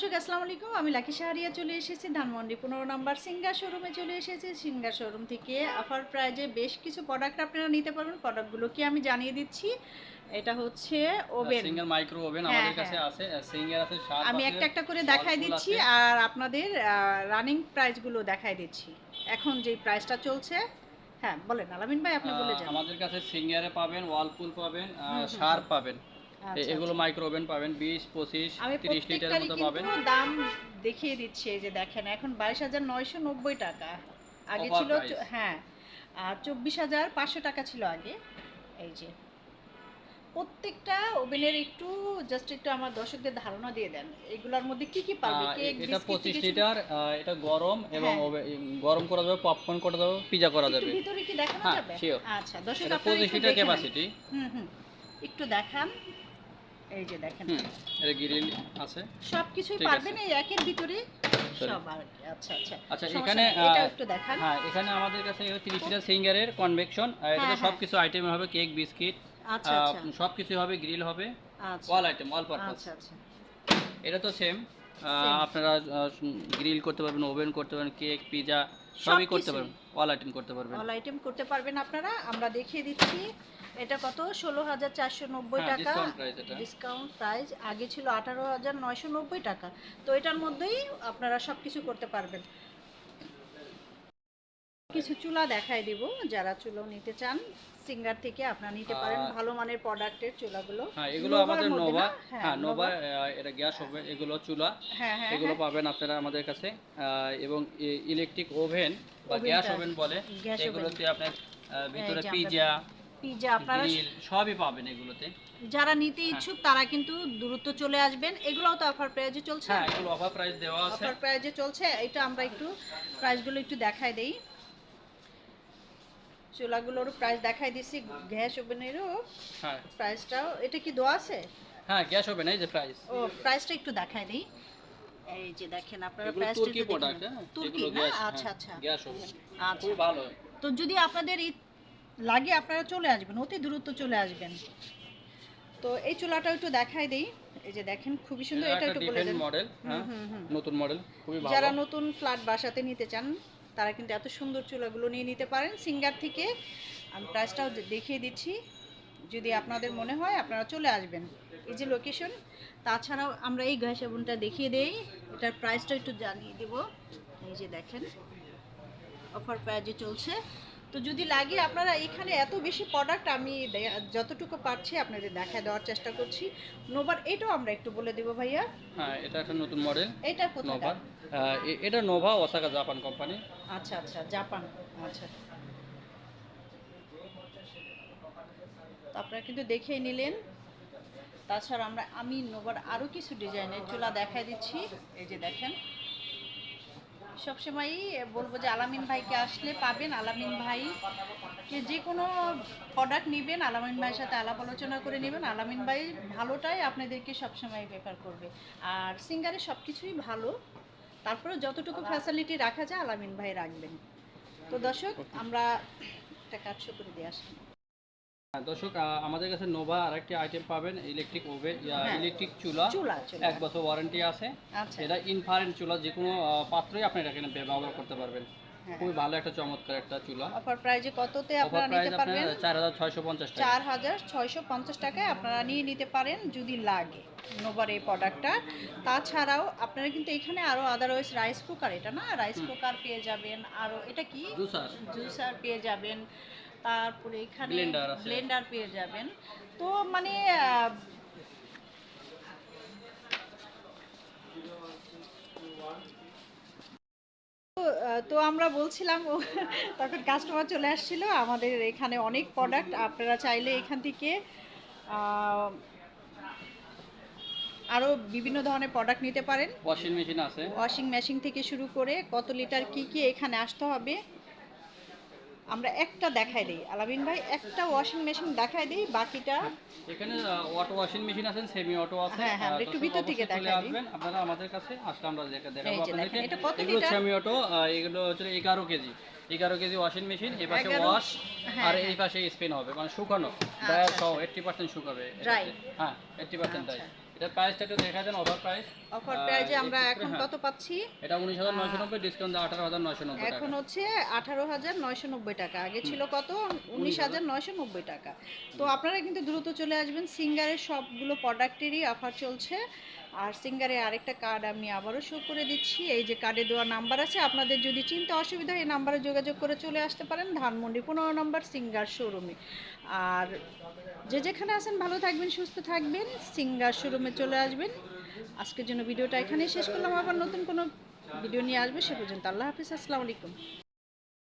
দর্শক আসসালামু আলাইকুম। আমি লাকি শাহরিয়া চলে এসেছি ধানমন্ডি পনেরো নাম্বার সিঙ্গার শোরুমে চলে এসেছি। সিঙ্গার শোরুম থেকে অফার প্রাইজে বেশ কিছু প্রোডাক্ট আপনারা নিতে পারবেন। প্রোডাক্টগুলো কি আমি জানিয়ে দিচ্ছি? এটা হচ্ছে ওভেন সিঙ্গার মাইক্রো ওভেন হ্যাঁ, আমাদের কাছে আছে। সিঙ্গার আছে আমি একটা একটা করে দেখাই দিচ্ছি আর আপনাদের রানিং প্রাইসগুলো দেখাই দিচ্ছি। এখন যে প্রাইসটা চলছে হ্যাঁ বলেন। আলামিন ভাই আপনি বলে যান। আমাদের কাছে সিঙ্গারে পাবেন ওয়ালপুল পাবেন সার পাবেন। এগুলো মাইক্রো ওভেন পাবেন বিশ পঁচিশ আমি তিরিশ লিটারের প্রত্যেকটারই মতো পাবেন। কিন্তু দাম দেখিয়ে দিচ্ছি এই যে দেখেন এখন বাইশ হাজার নয়শো নব্বই টাকা। আগে ছিল হ্যাঁ আর চব্বিশ হাজার পাঁচশো টাকা ছিল আগে এই যে। প্রত্যেকটা ওভেনের একটু জাস্ট একটু আমার দর্শকদের ধারণা দিয়ে দেন এগুলোর মধ্যে কি কি পাবে কেক এটা বিস্কিট পঁচিশ থেকে শুরু- লিটার এটা গরম এবং হ্যাঁ। গরম করা যাবে পপকর্ন করা যাবে পিজা করা যাবে। ভিতরে কি দেখানো হ্যাঁ, যাবে? আচ্ছা দর্শক আপনারা পঁচিশ একটু লিটার ক্যাপাসিটি হুম হুম। একটু দেখান। এই যে দেখেন। এটা গ্রিল আছে। সবকিছুই পারবেন এই একের ভিতরে? সব আর আচ্ছা আচ্ছা। আচ্ছা এখানে এটা একটু দেখান। হ্যাঁ এখানে আমাদের কাছে তিরিশ লিটার সিঙ্গারের কনভেকশন এটাতে হ্যাঁ, আইটেম হবে কেক বিস্কিট আচ্ছা আচ্ছা। সব হবে গ্রিল হবে অল আইটেম অল পারপাস আচ্ছা আচ্ছা। এটা তো সেম. আপনারা গ্রিল করতে পারবেন ওভেন করতে পারবেন কেক পিজা সবই করতে পারবেন অল আইটেম করতে পারবেন। অল আইটেম করতে পারবেন আপনারা। আমরা দেখিয়ে দিচ্ছি এটা কত? ষোলো হাজার চারশো নব্বই হ্যাঁ, টাকা। ডিসকাউন্ট প্রাইস আগে ছিল আঠারো হাজার নয়শো নব্বই টাকা। তো এটার মধ্যেই আপনারা সব কিছু করতে পারবেন। কিছু চুলা দেখাই দিব যারা চুলো নিতে চান সিঙ্গার থেকে আপনারা নিতে পারেন ভালো মানের প্রোডাক্টের চুলাগুলো। হ্যাঁ এগুলো আমাদের নোভা হ্যাঁ, হ্যাঁ নোভা এটা গ্যাস হবে এগুলো চুলা। হ্যাঁ হ্যাঁ এগুলো। পাবেন আপনারা আমাদের কাছে এবং ইলেকট্রিক ওভেন বা গ্যাস ওভেন বলে। এগুলোতে আপনার ভিতরে পিজা পিজা আপনারা সবই পাবেন এগুলোতে। যারা নিতে ইচ্ছুক তারা কিন্তু দ্রুত চলে আসবেন। এগুলোও তো অফার প্রাইজে চলছে। হ্যাঁ এগুলো অফার প্রাইস দেওয়া আছে। অফার প্রাইজে চলছে। এটা আমরা একটু প্রাইসগুলো একটু দেখাই দেই। চুলাগুলোর প্রাইস দেখাই দিছি গ্যাস ওভেনেরও হ্যাঁ। প্রাইসটাও এটা কি দেওয়া আছে? হ্যাঁ গ্যাস ওভেন এই যে প্রাইস ও প্রাইসটা একটু দেখাই দেই। এই যে দেখেন আপনারা এগুলো প্রাইসটা তুর্কি প্রোডাক্ট হ্যাঁ? তুর্কি এগুলো না গ্যাস আচ্ছা আচ্ছা। Gas oven. আচ্ছা। খুব ভালো। তো যদি আপনাদের লাগে আপনারা চলে আসবেন অতি দ্রুত চলে আসবেন। তো এই চুলাটা একটু দেখাই দেই। এই যে দেখেন খুবই সুন্দর এটা একটু বলে দেন। মডেল হ্যাঁ। নতুন মডেল খুবই ভালো। যারা নতুন ফ্ল্যাট বাসাতে নিতে চান তারা কিন্তু এত সুন্দর চুলাগুলো নিয়ে নিতে পারেন। সিঙ্গার থেকে আমি প্রাইসটাও দেখিয়ে দিচ্ছি। যদি আপনাদের মনে হয় আপনারা চলে আসবেন। এই যে লোকেশন তাছাড়াও আমরা এই গ্যাস সাবুনটা দেখিয়ে দেই। এটার প্রাইসটা একটু জানিয়ে দেব। এই যে দেখেন অফার প্রাইজে চলছে। তো যদি লাগে আপনারা এখানে এত বেশি প্রোডাক্ট আমি যতটুকু পারছি আপনাদের দেখা দেওয়ার চেষ্টা করছি। নোভার এটাও আমরা একটু বলে দেবো ভাইয়া। হ্যাঁ এটা একটা নতুন মডেল এটা কোথায়? নোভা এটা নোভা ওসাকা জাপান কোম্পানি আচ্ছা আচ্ছা জাপান আচ্ছা। তো আপনারা কিন্তু দেখেই নিলেন। তাছাড়া আমরা আমি নোভার আরও কিছু ডিজাইনের চুলা দেখাই দিচ্ছি। এই যে দেখেন। সবসময়ই বলব যে আলামিন ভাইকে আসলে পাবেন আলামিন ভাই যে কোনো প্রোডাক্ট নেবেন আলামিন ভাইয়ের সাথে আলাপ আলোচনা করে নেবেন আলামিন ভাই ভালোটাই আপনাদেরকে সবসময় ব্যাপার করবে। আর সিঙ্গারে সব কিছুই ভালো তারপরে যতটুকু ফ্যাসিলিটি রাখা যায় আলামিন ভাই রাখবেন। তো দর্শক আমরা একটা কাটশো করে দিয়ে আসি। হ্যাঁ দর্শক আহ, আমাদের কাছে নোভা আরেকটি আইটেম পাবেন ইলেকট্রিক ওভেন হ্যাঁ। ইলেকট্রিক চুলা। এক বছর ওয়ারেন্টি আছে। আচ্ছা। এটা ইনফারেন্ট চুলা যে কোনো পাত্রই আপনি এটা এখানে ব্যবহার করতে পারবেন। হ্যাঁ। খুবই ভালো একটা চমৎকার একটা চুলা। অফার প্রাইজে কততে আপনারা নিতে পারবেন? চার হাজার ছয়শো পঞ্চাশ টাকা। চার হাজার ছয়শো পঞ্চাশ টাকায় আপনারা নিয়ে নিতে পারেন যদি লাগে নোভার এই প্রোডাক্টটা তাছাড়াও আপনারা কিন্তু এখানে আরও আদারওয়াইজ রাইস কুকার এটা না? রাইস কুকার পেয়ে যাবেন। আরও এটা কি? জুসার জুসার পেয়ে যাবেন। তারপরে এখানে ব্লেন্ডার পেয়ে যাবেন। তো মানে তো, আমরা বলছিলাম তখন কাস্টমার চলে আসছিল। আমাদের এখানে অনেক প্রোডাক্ট আপনারা চাইলে এখান থেকে আহ, আরও বিভিন্ন ধরনের প্রোডাক্ট নিতে পারেন। ওয়াশিং মেশিন আছে। ওয়াশিং মেশিন থেকে শুরু করে কত লিটার কি কি এখানে আসতে হবে। আমরা একটা দেখাই দিই। আলামিন ভাই একটা ওয়াশিং মেশিন দেখাই দিই বাকিটা এখানে অটো ওয়াশিং মেশিন আছে সেমি অটো আছে। হ্যাঁ, হ্যাঁ, একটু ভিতর থেকে দেখাই দিই। আপনারা আমাদের কাছে আসলে আমরা দেখা- দেখাবো আপনাদেরকে। এটা কত লিটার? সেমি অটো এগুলো হচ্ছে এগারো কেজি। এগারো কেজি ওয়াশিং মেশিন এই পাশে 11 ওয়াশ হ্যাঁ, আর হ্যাঁ। এই পাশে স্পিন হবে মানে শুকানো। ড্রায়ার আচ্ছা, সহ এইট্টি পার্সেন্ট শুকাবে? হ্যাঁ এইট্টি পার্সেন্ট ড্রাই প্রাইসটা একটু দেখা দেন অফার প্রাইস অফার প্রাইসে আমরা এখন হ্যাঁ। কত পাচ্ছি? এটা উনিশ হাজার নয়শো নব্বই ডিসকাউন্ট আঠারো হাজার নয়শো নব্বই টাকা। এখন হচ্ছে আঠারো হাজার নয়শো নব্বই টাকা আগে ছিল কত? উনিশ হাজার নয়শো নব্বই টাকা। তো আপনারা কিন্তু দ্রুত চলে আসবেন সিঙ্গারের সবগুলো প্রোডাক্টেরই অফার চলছে। আর সিঙ্গারে আরেকটা কার্ড আমি আবারও শো করে দিচ্ছি। এই যে কার্ডে দেওয়া নাম্বার আছে, আপনাদের যদি চিন্তা অসুবিধা হয়, এই নাম্বারে যোগাযোগ করে চলে আসতে পারেন ধানমন্ডি পনেরো নম্বর সিঙ্গার শোরুমে আর যে যেখানে আছেন, ভালো থাকবেন, সুস্থ থাকবেন সিঙ্গার শোরুমে চলে আসবেন। আজকের জন্য ভিডিওটা এখানেই শেষ করলাম। আবার নতুন কোনো ভিডিও নিয়ে আসবে, সে পর্যন্ত আল্লাহ হাফিজ। আসসালামু আলাইকুম।